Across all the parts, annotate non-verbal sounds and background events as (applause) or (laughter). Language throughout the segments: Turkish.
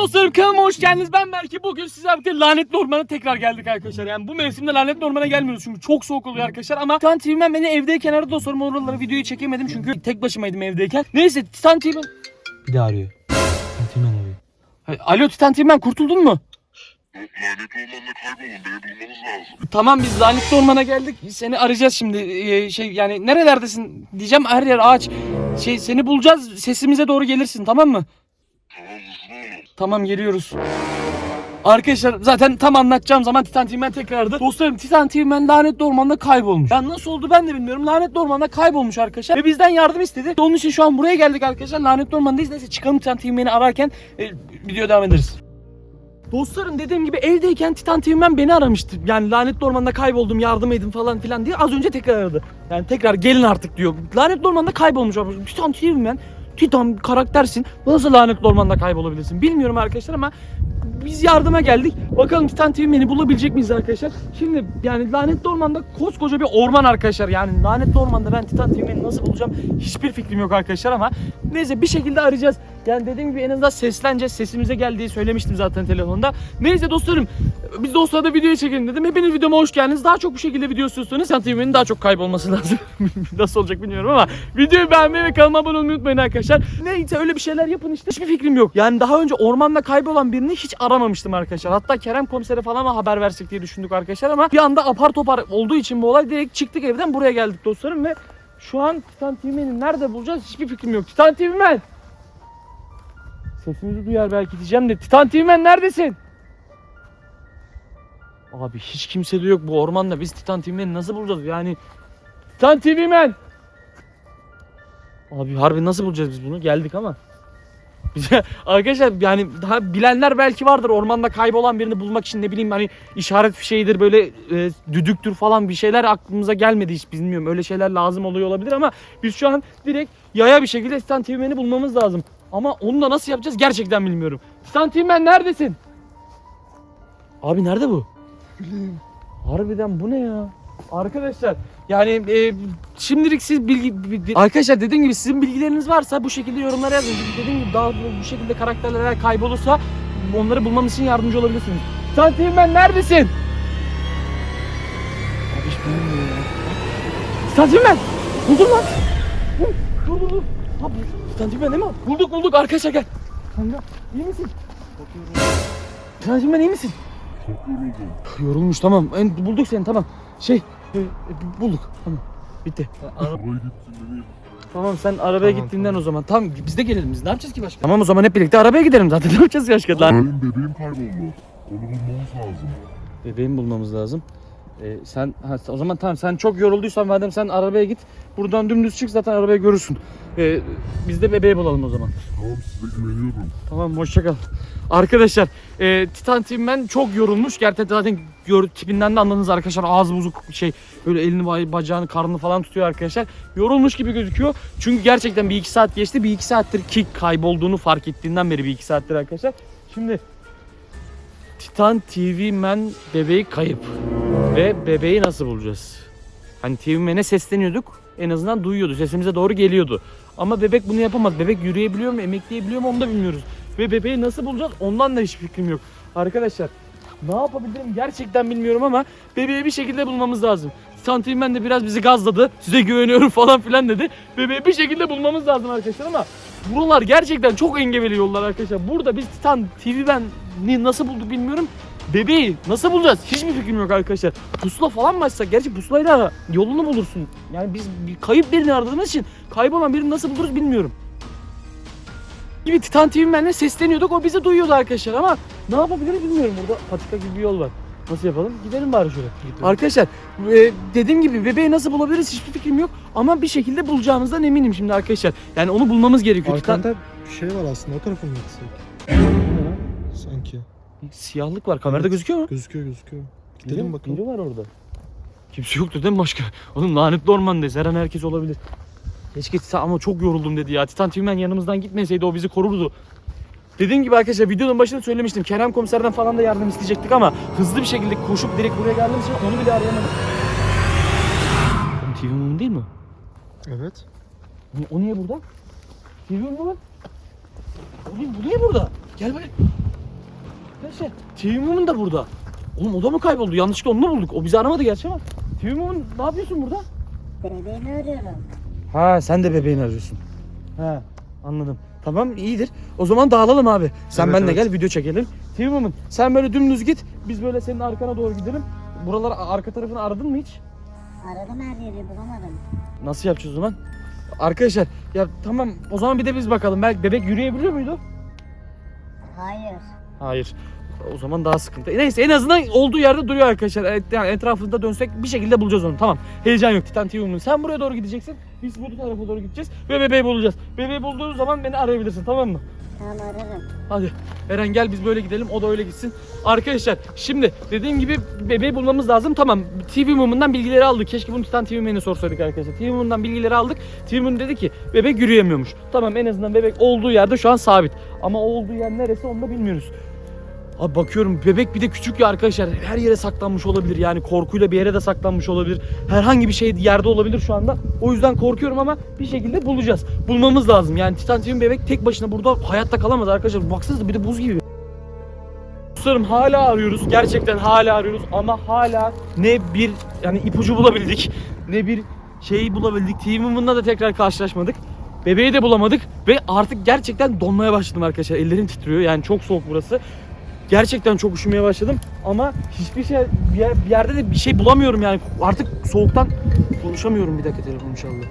dostlarım kanalıma hoş geldiniz. Ben Berke. Bugün sizlerle birlikte lanetli ormana tekrar geldik arkadaşlar. Yani bu mevsimde lanetli ormana gelmiyoruz çünkü çok soğuk oluyor arkadaşlar. Ama Titan TV'den beni evdeyken aradı dostlarım. Oraları videoyu çekemedim çünkü tek başımaydım evdeyken. Neyse Titan TV'den... Bir daha arıyor. Titan TV'den arıyor. Alo Titan TV'den kurtuldun mu? Yok lanet ormanda kaybolun beni bulmanız lazım. Tamam biz lanetli ormana geldik. Seni arayacağız şimdi. Ee, şey yani nerelerdesin diyeceğim her yer ağaç. Şey seni bulacağız. Sesimize doğru gelirsin tamam mı? Tamam geliyoruz. Arkadaşlar zaten tam anlatacağım zaman Titan Team'den tekrardı. Dostlarım Titan Team'den lanetli ormanda kaybolmuş. Ya nasıl oldu ben de bilmiyorum. Lanetli ormanda kaybolmuş arkadaşlar. Ve bizden yardım istedi. Onun için şu an buraya geldik arkadaşlar. Lanetli ormandayız. Neyse çıkalım Titan Team'ini ararken e, video devam ederiz. Dostlarım dediğim gibi evdeyken Titan Team'den beni aramıştı. Yani lanetli ormanda kayboldum yardım edin falan filan diye az önce tekrar aradı. Yani tekrar gelin artık diyor. Lanetli ormanda kaybolmuş. Titan Team'den Titan karaktersin. Nasıl lanetli ormanda kaybolabilirsin? Bilmiyorum arkadaşlar ama biz yardıma geldik. Bakalım Titan TV beni bulabilecek miyiz arkadaşlar? Şimdi yani lanetli ormanda koskoca bir orman arkadaşlar. Yani lanetli ormanda ben Titan TV'yi nasıl bulacağım hiçbir fikrim yok arkadaşlar ama neyse bir şekilde arayacağız. Yani dediğim gibi en azından sesleneceğiz. Sesimize geldiği söylemiştim zaten telefonda. Neyse dostlarım biz de o sırada çekelim dedim. Hepiniz videoma hoş geldiniz. Daha çok bu şekilde video istiyorsanız Titan TV'nin daha çok kaybolması (laughs) lazım. nasıl olacak bilmiyorum ama videoyu beğenmeyi ve kanalıma abone olmayı unutmayın arkadaşlar. Neyse öyle bir şeyler yapın işte. Hiçbir fikrim yok. Yani daha önce ormanda kaybolan birini hiç aramamıştım arkadaşlar. Hatta Kerem komisere falan mı haber versek diye düşündük arkadaşlar ama bir anda apar topar olduğu için bu olay direkt çıktık evden buraya geldik dostlarım ve şu an Titan TV'ni nerede bulacağız hiçbir fikrim yok. Titan TV'men! Sesimizi duyar belki diyeceğim de Titan TV'men neredesin? Abi hiç kimse de yok bu ormanda. Biz Titan TV'meni nasıl bulacağız yani? Titan TV'men! Abi harbi nasıl bulacağız biz bunu? Geldik ama. (laughs) Arkadaşlar yani daha bilenler belki vardır ormanda kaybolan birini bulmak için ne bileyim hani işaret fişeğidir böyle e, düdüktür falan bir şeyler aklımıza gelmedi hiç bilmiyorum öyle şeyler lazım oluyor olabilir ama biz şu an direkt yaya bir şekilde Titan TV'meni bulmamız lazım. Ama onu da nasıl yapacağız gerçekten bilmiyorum. Titan TV'men neredesin? Abi nerede bu? (laughs) Harbiden bu ne ya? Arkadaşlar yani e, şimdilik siz bilgi bi- arkadaşlar dediğim gibi sizin bilgileriniz varsa bu şekilde yorumlara yazın. Çünkü dediğim gibi daha bu, bu şekilde karakterler kaybolursa onları bulmamız için yardımcı olabilirsiniz. Santim ben neredesin? Abi hiç bilmiyorum ya. Santim ben. Buldum lan. Dur dur dur. dur. Abi Santim ben değil mi? Bulduk bulduk arkadaşlar gel. Kanka iyi misin? Santim ben iyi misin? Yorulmuş tamam. En, bulduk seni tamam. Şey e, e, bulduk. Tamam. Bitti. Tamam sen arabaya Tamam, gittiğinden tamam. o zaman. Tamam biz de gelelim biz. Ne yapacağız ki başka? Tamam o zaman hep birlikte arabaya gidelim zaten. (laughs) Ne yapacağız ki başka? Lan. Benim bebeğim kayboldu. Onu bulmamız lazım. Bebeğimi bulmamız lazım. Ee, sen ha, o zaman tamam sen çok yorulduysan madem sen arabaya git. Buradan dümdüz çık zaten arabayı görürsün. Ee, biz de bebeği bulalım o zaman. Tamam size güveniyorum. Tamam hoşça kal. Arkadaşlar e, Titan Team'men çok yorulmuş. Gerçekten zaten gör, tipinden de anladınız arkadaşlar. Ağzı bozuk şey böyle elini ba- bacağını karnını falan tutuyor arkadaşlar. Yorulmuş gibi gözüküyor. Çünkü gerçekten bir iki saat geçti. Bir iki saattir ki kaybolduğunu fark ettiğinden beri bir iki saattir arkadaşlar. Şimdi Titan TV Men bebeği kayıp. Ve bebeği nasıl bulacağız? Hani TV Men'e sesleniyorduk. En azından duyuyordu. Sesimize doğru geliyordu. Ama bebek bunu yapamaz. Bebek yürüyebiliyor mu, emekleyebiliyor mu onu da bilmiyoruz. Ve bebeği nasıl bulacağız ondan da hiç fikrim yok. Arkadaşlar ne yapabilirim gerçekten bilmiyorum ama bebeği bir şekilde bulmamız lazım. Ben de biraz bizi gazladı. Size güveniyorum (laughs) falan filan dedi. Bebeği bir şekilde bulmamız lazım arkadaşlar ama buralar gerçekten çok engebeli yollar arkadaşlar. Burada biz Titan TV ben nasıl bulduk bilmiyorum. Bebeği nasıl bulacağız? Hiçbir fikrim yok arkadaşlar. Pusula falan mı açsak? Gerçi pusulayla ara. Yolunu bulursun. Yani biz bir kayıp birini aradığımız için kaybolan birini nasıl buluruz bilmiyorum. Gibi Titan TV benle sesleniyorduk. O bizi duyuyordu arkadaşlar ama ne yapabiliriz bilmiyorum. Burada patika gibi bir yol var. Nasıl yapalım? Gidelim bari şöyle. Arkadaşlar e, dediğim gibi bebeği nasıl bulabiliriz hiçbir fikrim yok. Ama bir şekilde bulacağımızdan eminim şimdi arkadaşlar. Yani onu bulmamız gerekiyor. Arkanda bir şey var aslında o tarafa mı gitsek? Sanki. Siyahlık var. Kamerada Evet. gözüküyor mu? Gözüküyor gözüküyor. Biri, Gidelim bakalım. biri var orada. Kimse yoktu değil mi başka? (laughs) Oğlum lanetli ormandayız. Her an herkes olabilir. Keşke Titan ama çok yoruldum dedi ya. Titan Tüymen yanımızdan gitmeseydi o bizi korurdu. Dediğim gibi arkadaşlar videonun başında söylemiştim. Kerem komiserden falan da yardım isteyecektik ama hızlı bir şekilde koşup direkt buraya geldiğimiz için onu bile arayamadım. Oğlum TV Moon değil mi? Evet. O niye burada? TV Moon mu? O niye, bu niye burada? Gel buraya. Arkadaşlar TV Woman da burada. Oğlum o da mı kayboldu? Yanlışlıkla onu mu bulduk? O bizi aramadı gerçi ama. TV Woman ne yapıyorsun burada? Bebeğimi arıyorum. Ha sen de bebeğini arıyorsun. Ha anladım. Tamam iyidir. O zaman dağılalım abi. Sen Evet, benimle evet. gel video çekelim. TV Woman sen böyle dümdüz git. Biz böyle senin arkana doğru gidelim. Buralar arka tarafını aradın mı hiç? Aradım her yeri bulamadım. Nasıl yapacağız o zaman? Arkadaşlar ya tamam o zaman bir de biz bakalım. Belki bebek yürüyebiliyor muydu? Hayır. Hayır. O zaman daha sıkıntı. Neyse en azından olduğu yerde duruyor arkadaşlar. Yani etrafında dönsek bir şekilde bulacağız onu. Tamam. Heyecan yok. Titan TV Woman. Sen buraya doğru gideceksin. Biz bu tarafa doğru gideceğiz. Ve bebeği bulacağız. Bebeği bulduğun zaman beni arayabilirsin tamam mı? Tamam ararım. Hadi Eren gel biz böyle gidelim. O da öyle gitsin. Arkadaşlar şimdi dediğim gibi bebeği bulmamız lazım. Tamam TV Woman'dan bilgileri aldık. Keşke bunu Titan TV Woman'e sorsaydık arkadaşlar. TV Woman'dan bilgileri aldık. TV Woman dedi ki bebek yürüyemiyormuş. Tamam en azından bebek olduğu yerde şu an sabit. Ama olduğu yer neresi onu da bilmiyoruz. Abi bakıyorum bebek bir de küçük ya arkadaşlar. Her yere saklanmış olabilir. Yani korkuyla bir yere de saklanmış olabilir. Herhangi bir şey yerde olabilir şu anda. O yüzden korkuyorum ama bir şekilde bulacağız. Bulmamız lazım. Yani Titan bebek tek başına burada hayatta kalamaz arkadaşlar. Baksanıza bir de buz gibi. Dostlarım hala arıyoruz. Gerçekten hala arıyoruz ama hala ne bir yani ipucu bulabildik ne bir şeyi bulabildik. Team'imle da tekrar karşılaşmadık. Bebeği de bulamadık ve artık gerçekten donmaya başladım arkadaşlar. Ellerim titriyor. Yani çok soğuk burası. Gerçekten çok üşümeye başladım ama hiçbir şey bir, yer- bir yerde de bir şey bulamıyorum yani. Artık soğuktan konuşamıyorum. Bir dakika telefonum çaldı.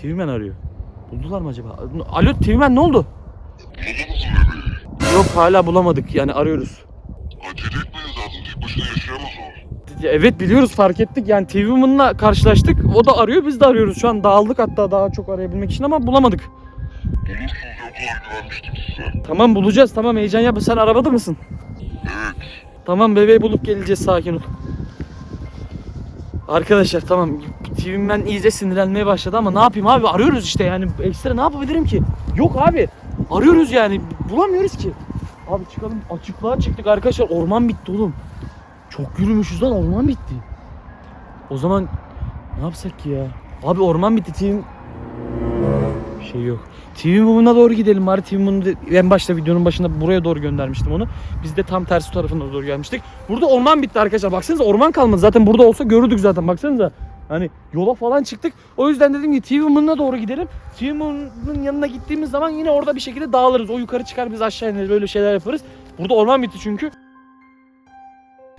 TV'men arıyor. Buldular mı acaba? Alo TV'men ne oldu? Bulamadınız mı bebeği? Yok hala bulamadık yani arıyoruz. Acele etmeniz lazım. Tek başına yaşayamaz o. Evet biliyoruz fark ettik yani TV Woman'la karşılaştık o da arıyor biz de arıyoruz şu an dağıldık hatta daha çok arayabilmek için ama bulamadık. Bulursunuz güvenmiştim size. Tamam bulacağız tamam heyecan yapma sen arabada mısın? Evet. Tamam bebeği bulup geleceğiz sakin ol. Arkadaşlar tamam TV'm ben iyice sinirlenmeye başladı ama ne yapayım abi arıyoruz işte yani ekstra ne yapabilirim ki? Yok abi arıyoruz yani bulamıyoruz ki. Abi çıkalım açıklığa çıktık arkadaşlar orman bitti oğlum. Çok yürümüşüz lan orman bitti. O zaman ne yapsak ki ya? Abi orman bitti TV bir şey yok. TV Woman'a doğru gidelim bari. TV da- en başta videonun başında buraya doğru göndermiştim onu. Biz de tam tersi tarafına doğru gelmiştik. Burada orman bitti arkadaşlar. Baksanıza orman kalmadı. Zaten burada olsa görürdük zaten. Baksanıza. Hani yola falan çıktık. O yüzden dedim ki TV Woman'a doğru gidelim. TV Woman'ın yanına gittiğimiz zaman yine orada bir şekilde dağılırız. O yukarı çıkar biz aşağı ineriz. Böyle şeyler yaparız. Burada orman bitti çünkü.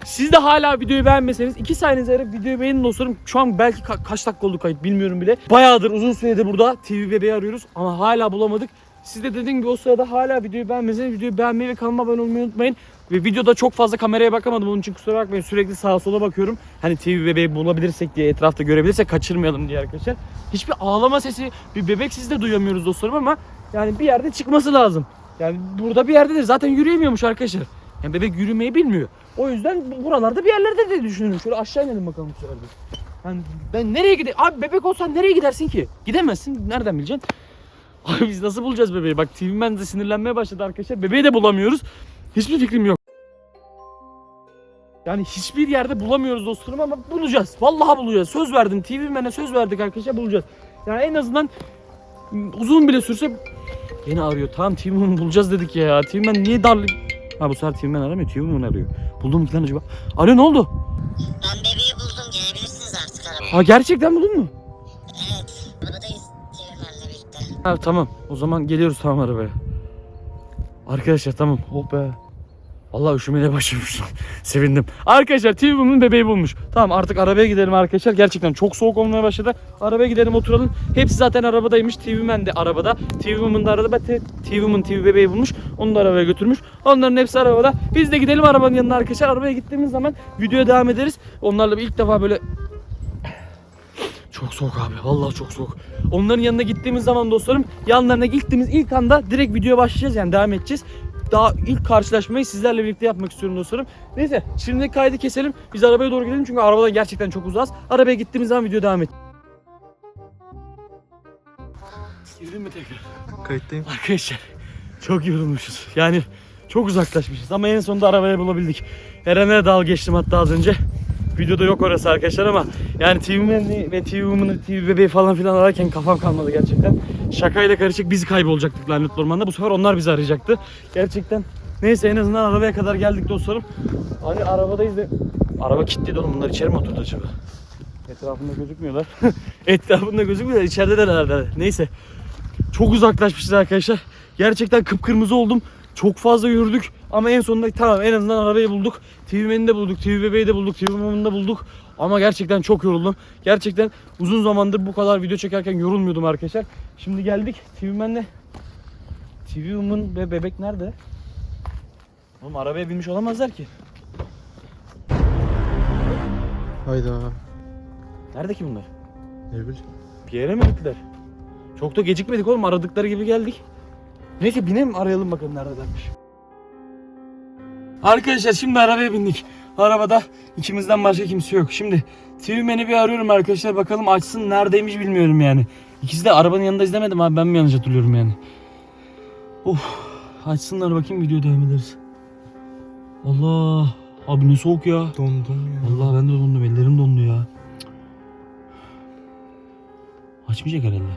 Siz de hala videoyu beğenmeseniz 2 saniyenize ayırıp videoyu beğenin dostlarım. Şu an belki ka- kaç dakika oldu kayıt bilmiyorum bile. Bayağıdır uzun süredir burada TV bebeği arıyoruz ama hala bulamadık. Siz de dediğim gibi o sırada hala videoyu beğenmeseniz videoyu beğenmeyi ve kanalıma abone olmayı unutmayın. Ve videoda çok fazla kameraya bakamadım onun için kusura bakmayın sürekli sağa sola bakıyorum. Hani TV bebeği bulabilirsek diye etrafta görebilirsek kaçırmayalım diye arkadaşlar. Hiçbir ağlama sesi bir bebek siz de duyamıyoruz dostlarım ama yani bir yerde çıkması lazım. Yani burada bir yerdedir zaten yürüyemiyormuş arkadaşlar. Yani bebek yürümeyi bilmiyor. O yüzden bu- buralarda bir yerlerde de düşünüyorum. Şöyle aşağı inelim bakalım bu. Yani ben nereye gideyim? Abi bebek olsan nereye gidersin ki? Gidemezsin. Nereden bileceksin? (laughs) Abi biz nasıl bulacağız bebeği? Bak TV ben de sinirlenmeye başladı arkadaşlar. Bebeği de bulamıyoruz. Hiçbir fikrim yok. Yani hiçbir yerde bulamıyoruz dostlarım ama bulacağız. Vallahi bulacağız. Söz verdim. TV Man'e söz verdik arkadaşlar bulacağız. Yani en azından uzun bile sürse beni arıyor. Tamam TV Man bulacağız dedik ya. TV Man niye darlı... Ha bu sefer TV Man aramıyor. TV Man arıyor. Buldum mu lan acaba? Alo ne oldu? Ben bebeği buldum. Gelebilirsiniz artık arabaya. Ha gerçekten buldun mu? Evet. Arabadayız. Çevirmenle birlikte. Ha tamam. O zaman geliyoruz tamam arabaya. Arkadaşlar tamam. Oh be. Vallahi üşümeye başlamış. (laughs) Sevindim. Arkadaşlar TV Woman'ın bebeği bulmuş. Tamam artık arabaya gidelim arkadaşlar. Gerçekten çok soğuk olmaya başladı. Arabaya gidelim oturalım. Hepsi zaten arabadaymış. TV Man de arabada. TV Woman da arabada. Te- TV bebeği bulmuş. Onu da arabaya götürmüş. Onların hepsi arabada. Biz de gidelim arabanın yanına arkadaşlar. Arabaya gittiğimiz zaman videoya devam ederiz. Onlarla ilk defa böyle (sniffs) çok soğuk abi. Vallahi çok soğuk. Onların yanına gittiğimiz zaman dostlarım yanlarına gittiğimiz ilk anda direkt videoya başlayacağız yani devam edeceğiz. Daha ilk karşılaşmayı sizlerle birlikte yapmak istiyorum dostlarım. Neyse şimdi kaydı keselim. Biz arabaya doğru gidelim çünkü arabadan gerçekten çok uzağız. Arabaya gittiğimiz zaman video devam et. Girdin mi tekrar? Kayıttayım. Arkadaşlar çok yorulmuşuz. Yani çok uzaklaşmışız ama en sonunda arabaya bulabildik. Eren'e dal geçtim hatta az önce. Videoda yok orası arkadaşlar ama yani TV Man'i ve TV Woman'ı, TV bebeği falan filan ararken kafam kalmadı gerçekten. Şakayla karışık biz kaybolacaktık lanet ormanda. Bu sefer onlar bizi arayacaktı. Gerçekten Neyse en azından arabaya kadar geldik dostlarım. Hani arabadayız da... Araba kilitliydi oğlum bunlar içeri mi oturdu acaba? Etrafında gözükmüyorlar. (laughs) Etrafında gözükmüyorlar içerideler herhalde. Neyse. Çok uzaklaşmışız arkadaşlar. Gerçekten kıpkırmızı oldum. Çok fazla yürüdük ama en sonunda tamam en azından arabayı bulduk. TV Man'i de bulduk, TV bebeği de bulduk, TV Mom'unu da bulduk. Ama gerçekten çok yoruldum. Gerçekten uzun zamandır bu kadar video çekerken yorulmuyordum arkadaşlar. Şimdi geldik TV Man'le. TV Woman ve bebek nerede? Oğlum arabaya binmiş olamazlar ki. Hayda. Nerede ki bunlar? Ne bileyim. Bir yere mi gittiler? Çok da gecikmedik oğlum aradıkları gibi geldik. Neyse binelim arayalım bakalım neredelermiş. Arkadaşlar şimdi arabaya bindik. Arabada ikimizden başka kimse yok. Şimdi TV Man'i bir arıyorum arkadaşlar bakalım açsın neredeymiş bilmiyorum yani. İkisi de arabanın yanında izlemedim abi ben mi yanlış hatırlıyorum yani. Of açsınlar bakayım video devam ederiz. Allah abi ne soğuk ya. Dondum ya. Vallahi ben de dondum ellerim dondu ya. Açmayacak herhalde.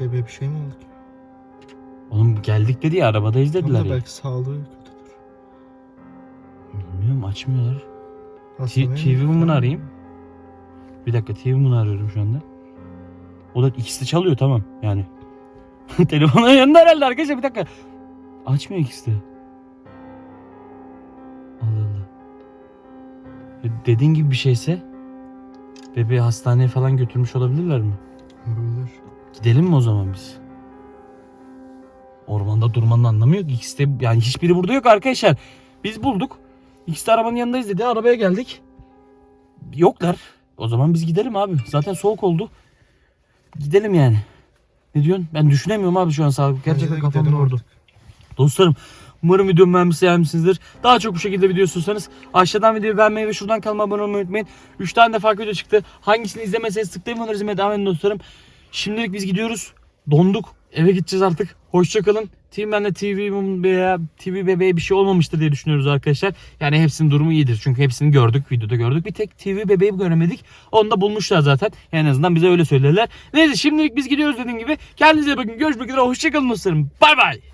Bebeğe bir şey mi oldu ki? Oğlum geldik dedi ya arabadayız Tam dediler da ya. belki sağlığı kötüdür. Bilmiyorum açmıyorlar. Hastaneye TV mi Woman'ı gittiler? arayayım. Bir dakika TV Woman'ı arıyorum şu anda. O da ikisi de çalıyor tamam yani. (laughs) Telefonun yanında herhalde arkadaşlar bir dakika. Açmıyor ikisi de. Allah Allah. Ya dediğin gibi bir şeyse bebeği hastaneye falan götürmüş olabilirler mi? Olabilir. Gidelim mi o zaman biz? Ormanda durmanın anlamı yok. İkisi de yani hiçbiri burada yok arkadaşlar. Biz bulduk. İkisi de arabanın yanındayız dedi. Arabaya geldik. Yoklar. O zaman biz gidelim abi. Zaten soğuk oldu. Gidelim yani. Ne diyorsun? Ben düşünemiyorum abi şu an sağlık. Gerçekten kafam yordu. Dostlarım umarım videomu beğenmişsiniz, beğenmişsinizdir. Daha çok bu şekilde video istiyorsanız aşağıdan videoyu beğenmeyi ve şuradan kanalıma abone olmayı unutmayın. 3 tane de farklı video çıktı. Hangisini izlemeseniz tıklayın onları izlemeye devam edin dostlarım. Şimdilik biz gidiyoruz. Donduk. Eve gideceğiz artık. Hoşçakalın. Team ben de TV veya TV bebeğe bir şey olmamıştır diye düşünüyoruz arkadaşlar. Yani hepsinin durumu iyidir. Çünkü hepsini gördük. Videoda gördük. Bir tek TV bebeği göremedik. Onu da bulmuşlar zaten. En azından bize öyle söylediler. Neyse şimdilik biz gidiyoruz dediğim gibi. Kendinize bakın. Görüşmek üzere. Hoşçakalın dostlarım. Bay bay.